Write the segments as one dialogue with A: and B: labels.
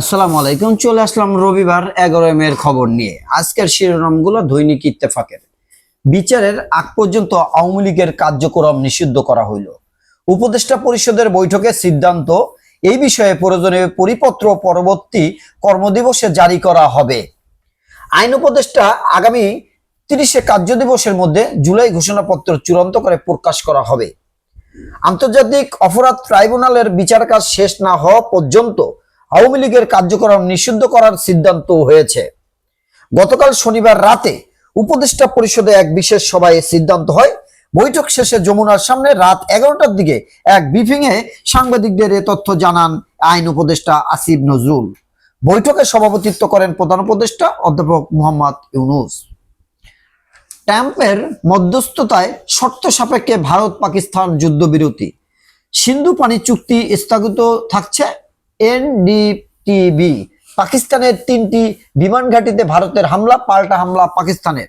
A: আসসালামু আলাইকুম, চলে আসলাম রবিবার এগারো এর খবর নিয়ে। আজকের শিরোনামগুলো দৈনিক ইত্তেফাকের। বিচারের আগ পর্যন্ত আওয়ামী লীগের কার্যক্রম নিষিদ্ধ করা হইল। উপদেষ্টা পরিষদের বৈঠকে সিদ্ধান্ত, এই বিষয়ে প্রয়োজনীয় পরিপত্র পরবর্তী কর্মদিবসে জারি করা হবে। আইন উপদেষ্টা আগামী তিরিশে কার্য দিবসের মধ্যে জুলাই ঘোষণাপত্র চূড়ান্ত করে প্রকাশ করা হবে। আন্তর্জাতিক অপরাধ ট্রাইব্যুনালের বিচার কাজ শেষ না হওয়া পর্যন্ত আওয়ামী লীগের কার্যক্রম নিষিদ্ধ করার সিদ্ধান্ত হয়েছে। গতকাল শনিবার রাতে উপদেষ্টা পরিষদে এক বিশেষ সভায় সিদ্ধান্ত হয়। বৈঠক শেষে যমুনার সামনে রাত এগারোটার দিকে এক ব্রিফিং এ সাংবাদিকদের এ তথ্য জানান আইন উপদেষ্টা আসিফ নজরুল। বৈঠকে সভাপতিত্ব করেন প্রধান উপদেষ্টা অধ্যাপক মোহাম্মদ ইউনুস। ট্যাম্পের মধ্যস্থতায় শর্ত সাপেক্ষে ভারত পাকিস্তান যুদ্ধবিরতি। সিন্ধু পানি চুক্তি স্থগিত থাকছে এনডিটিবি, পাকিস্তানের তিনটি বিমান ঘাঁটিতে ভারতের হামলা, পাল্টা হামলা পাকিস্তানের।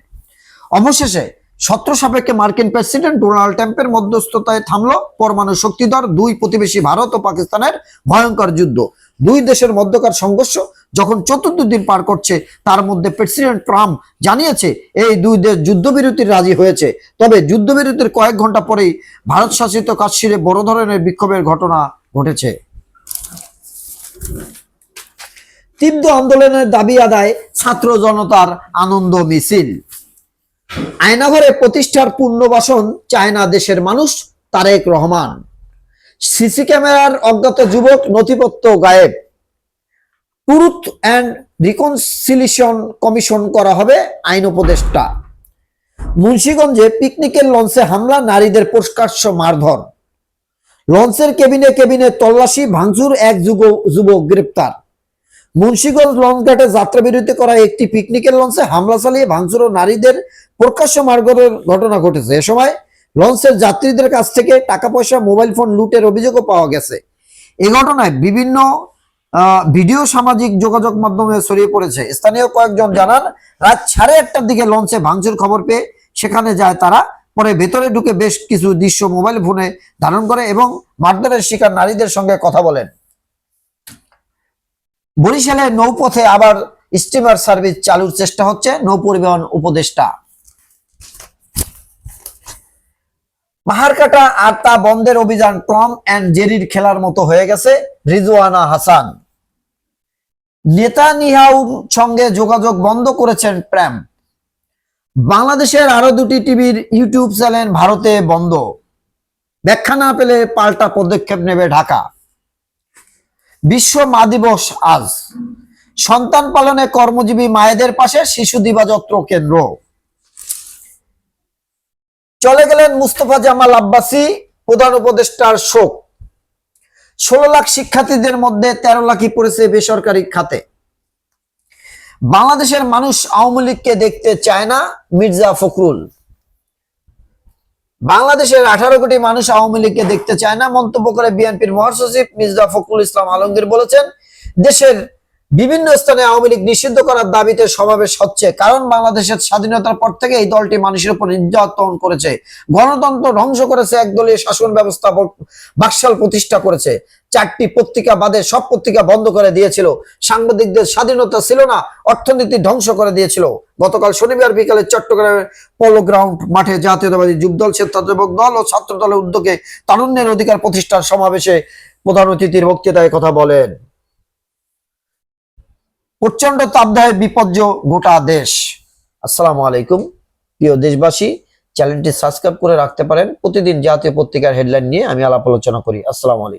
A: অবশেষে সত্র সাপেক্ষে মার্কিন প্রেসিডেন্ট ডোনাল্ড ট্রাম্পের মধ্যস্থতায় থামলো পরমাণু শক্তিধর দুই প্রতিবেশী ভারত ও পাকিস্তানের ভয়ঙ্কর যুদ্ধ। দুই দেশের মধ্যকার সংঘর্ষ যখন চতুর্থ দিন পার করছে, তার মধ্যে প্রেসিডেন্ট ট্রাম্প জানিয়েছে, এই দুই দেশ যুদ্ধবিরতির রাজি হয়েছে। তবে যুদ্ধবিরতির কয়েক ঘণ্টা পরেই ভারত শাসিত কাশ্মীরে বড় ধরনের বিক্ষোভের ঘটনা ঘটেছে। তীব্র আন্দোলনের দাবি আদায় ছাত্র জনতার আনন্দ মিছিল। আয়নাঘরে প্রতিষ্ঠার পুনর্বাসন চায় না দেশের মানুষ তারেক রহমান। সিসি ক্যামেরার অজ্ঞাত যুবক নথিপত্র গায়েব। ট্রুথ অ্যান্ড রিকনসিলিশন কমিশন করা হবে আইন উপদেষ্টা। মুন্সিগঞ্জে পিকনিকের লঞ্চে হামলা, নারীদের প্রকাশ্য মারধর। লঞ্চের কেবিনে কেবিনে তল্লাশি, ভাঙচুর, এক যুবক গ্রেপ্তার। মুন্সিগঞ্জ লঞ্চঘাটে যাত্রা বিরতি করা একটি পিকনিকের লঞ্চে হামলা চালিয়ে ভাঙচুর ও নারীদের প্রকাশ্য মারধরের ঘটনা ঘটেছে। এ সময় লঞ্চের যাত্রীদের কাছ থেকে টাকা পয়সা মোবাইল ফোন লুটের অভিযোগও পাওয়া গেছে। এই ঘটনায় বিভিন্ন ভিডিও, সামাজিক যোগাযোগ মাধ্যমে ছড়িয়ে পড়েছে। স্থানীয় কয়েকজন জানান, রাত সাড়ে আটটার দিকে লঞ্চে ভাঙচুর খবর পেয়ে সেখানে যায় তারা। পরে ভেতরে ঢুকে বেশ কিছু দৃশ্য মোবাইল ফোনে ধারণ করে এবং মারধরের শিকার নারীদের সঙ্গে কথা বলেন। বরিশালে নৌপথে আবার স্টিমার সার্ভিস চালুর চেষ্টা হচ্ছে, নৌ পরিবহন উপদেষ্টা। পাহাড়কাটা আর তা বন্ধের অভিযান টম অ্যান্ড জেরির খেলার মতো হয়ে গেছে, রিজওয়ানা হাসান। নেতানিয়াহুর সঙ্গে যোগাযোগ বন্ধ করেছেন প্রেম। বাংলাদেশের আরও দুটি টিভির ইউটিউব চ্যানেল ভারতে বন্ধ। ব্যাখ্যা না পেলে পাল্টা পদক্ষেপ নেবে ঢাকা। বিশ্ব মা দিবস আজ। সন্তান পালনে কর্মজীবী মায়েদের পাশে শিশু দিবাযত্র কেন্দ্র। চলে গেলেন মুস্তফা জামাল আব্বাসী, প্রধান উপদেষ্টার শোক। ষোলো লাখ শিক্ষার্থীদের মধ্যে তেরো লাখই পড়েছে বেসরকারি খাতে। বাংলাদেশের মানুষ আওয়ামী লীগকে দেখতে চায় না, মির্জা ফখরুল। বাংলাদেশের আঠারো কোটি মানুষ আওয়ামী লীগকে দেখতে চায় না, মন্তব্য করে বিএনপির মহাসচিব মির্জা ফখরুল ইসলাম আলমগীর বলেছেন, দেশের বিভিন্ন স্থানে আওয়ামী লীগ নিষিদ্ধ করার দাবিতে সমাবেশ হচ্ছে। কারণ বাংলাদেশের স্বাধীনতার পর থেকে এই দলটি মানুষের উপর নির্যাতন করেছে। গণতন্ত্র ধ্বংস করেছে একদলীয় শাসন ব্যবস্থা বাকশাল প্রতিষ্ঠা করেছে। চারটি পত্রিকা বাদে সব পত্রিকা বন্ধ করে দিয়েছিল। সাংবাদিকদের স্বাধীনতা ছিল না, অর্থনীতি ধ্বংস করে দিয়েছিল। গতকাল শনিবার বিকালে চট্টগ্রামের পলো গ্রাউন্ড মাঠে জাতীয়তাবাদী যুবদল, স্বেচ্ছাসেবক দল ও ছাত্র দলের উদ্যোগে তারুণ্যের অধিকার প্রতিষ্ঠার সমাবেশে প্রধান অতিথির বক্তৃতায় কথা বলেন। প্রচণ্ড তাপদাহে বিপর্য গোটা দেশ। আসসালামু আলাইকুম। প্রিয় দেশবাসী, চ্যানেলটি সাবস্ক্রাইব করে রাখতে পারেন। প্রতিদিন জাতীয় পত্রিকার হেডলাইন নিয়ে আমি আলাপ আলোচনা করি। আসসালামু আলাইকুম।